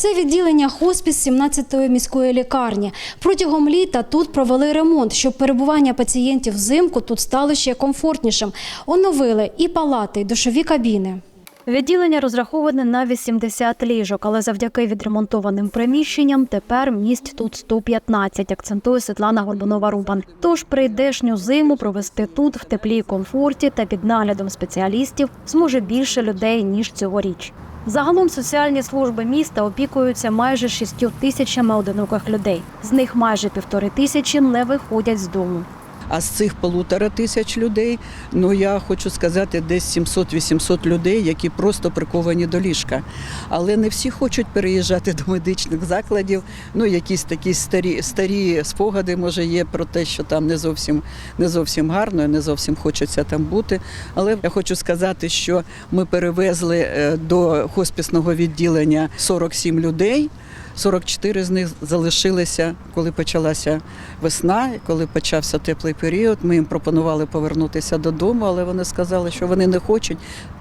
Це відділення хоспіс 17-ї міської лікарні. Протягом літа тут провели ремонт, щоб перебування пацієнтів взимку тут стало ще комфортнішим. Оновили і палати, і душові кабіни. Відділення розраховане на 80 ліжок, але завдяки відремонтованим приміщенням тепер місць тут 115, акцентує Світлана Горбунова-Рубан. Тож прийдешню зиму провести тут в теплі комфорті та під наглядом спеціалістів зможе більше людей ніж цьогоріч. Загалом соціальні служби міста опікуються майже шістю тисячами одиноких людей. З них майже півтори тисячі не виходять з дому. А з цих полутора тисяч людей, ну я хочу сказати, десь 700-800 людей, які просто приковані до ліжка. Але не всі хочуть переїжджати до медичних закладів. Ну, якісь такі старі, старі спогади, може, є про те, що там не зовсім, не зовсім гарно, не зовсім хочеться там бути. Але я хочу сказати, що ми перевезли е, до хоспісного відділення 47 людей. 44 з них залишилися, коли почалася весна, коли почався теплий період. Ми їм пропонували повернутися додому, але вони сказали, що вони не хочуть,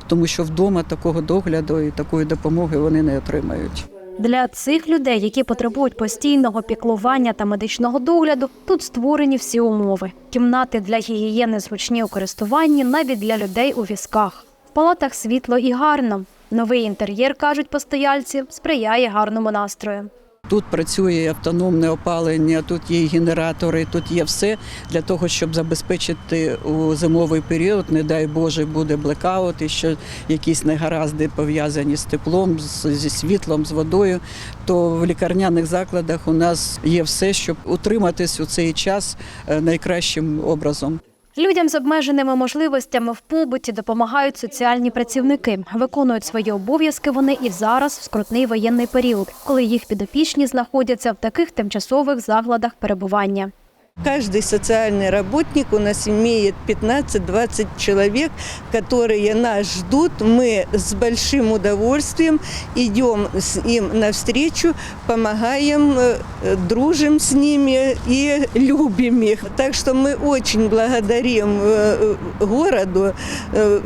тому що вдома такого догляду і такої допомоги вони не отримають. Для цих людей, які потребують постійного піклування та медичного догляду, тут створені всі умови: кімнати для гігієни зручні у користуванні, навіть для людей у візках. В палатах світло і гарно. Новий інтер'єр, кажуть постояльці, сприяє гарному настрою. Тут працює автономне опалення, тут є генератори, тут є все для того, щоб забезпечити у зимовий період, не дай Боже, буде блекаут, і що якісь негаразди пов'язані з теплом, зі світлом, з водою. То в лікарняних закладах у нас є все, щоб утриматись у цей час е, найкращим образом. Людям з обмеженими можливостями в побуті допомагають соціальні працівники. Виконують свої обов'язки вони і зараз в скрутний воєнний період, коли їх підопічні знаходяться в таких тимчасових закладах перебування. Каждый социальный работник у нас имеет 15-20 человек, которые нас ждут. Мы с большим удовольствием идем с им навстречу, помогаем, э, дружим с ними и любим их. Так что мы очень благодарим э, городу э,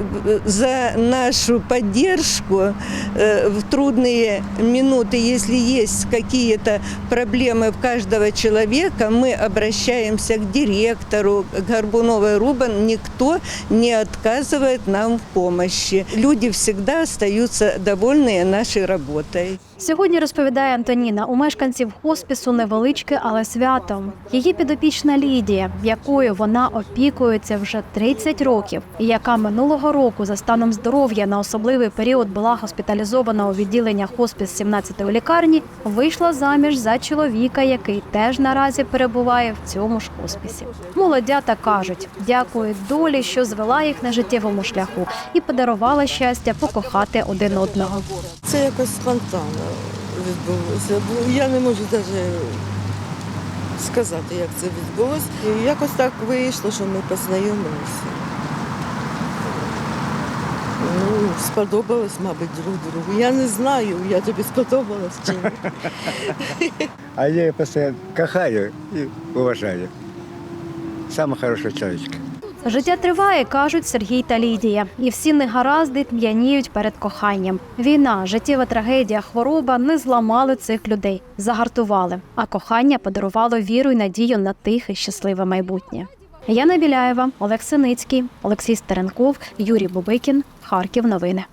за нашу поддержку в трудные минуты. Если есть какие-то проблемы в каждого человека, мы обращаемся к директору, к Горбуновой Рубан. Никто не отказывает нам в помощи. Люди всегда остаются довольны нашей работой. Сьогодні розповідає Антоніна, у мешканців хоспісу невеличке, але свято. Її підопічна Лідія, якою вона опікується вже 30 років, і яка минулого року за станом здоров'я на особливий період була госпіталізована у відділення хоспіс 17-ї лікарні, вийшла заміж за чоловіка, який теж наразі перебуває в цьому ж хоспісі. Молодята кажуть, дякують долі, що звела їх на життєвому шляху і подарувала щастя покохати один одного. Це якось спонтанно відбулося. Я не можу навіть сказати, як це відбулося. І якось так вийшло, що ми познайомилися. Ну, сподобалось, мабуть, друг другу. Я не знаю, я тобі сподобалась чи ні. А я ее постоянно кахаю и уважаю. Самая хорошая человечка. Життя триває, кажуть Сергій та Лідія, і всі негаразди п'яніють перед коханням. Війна, життєва трагедія, хвороба не зламали цих людей, загартували. А кохання подарувало віру й надію на тихе, щасливе майбутнє. Яна Біляєва, Олег Синицький, Олексій Стеренков, Юрій Бубикін, Харків. Новини.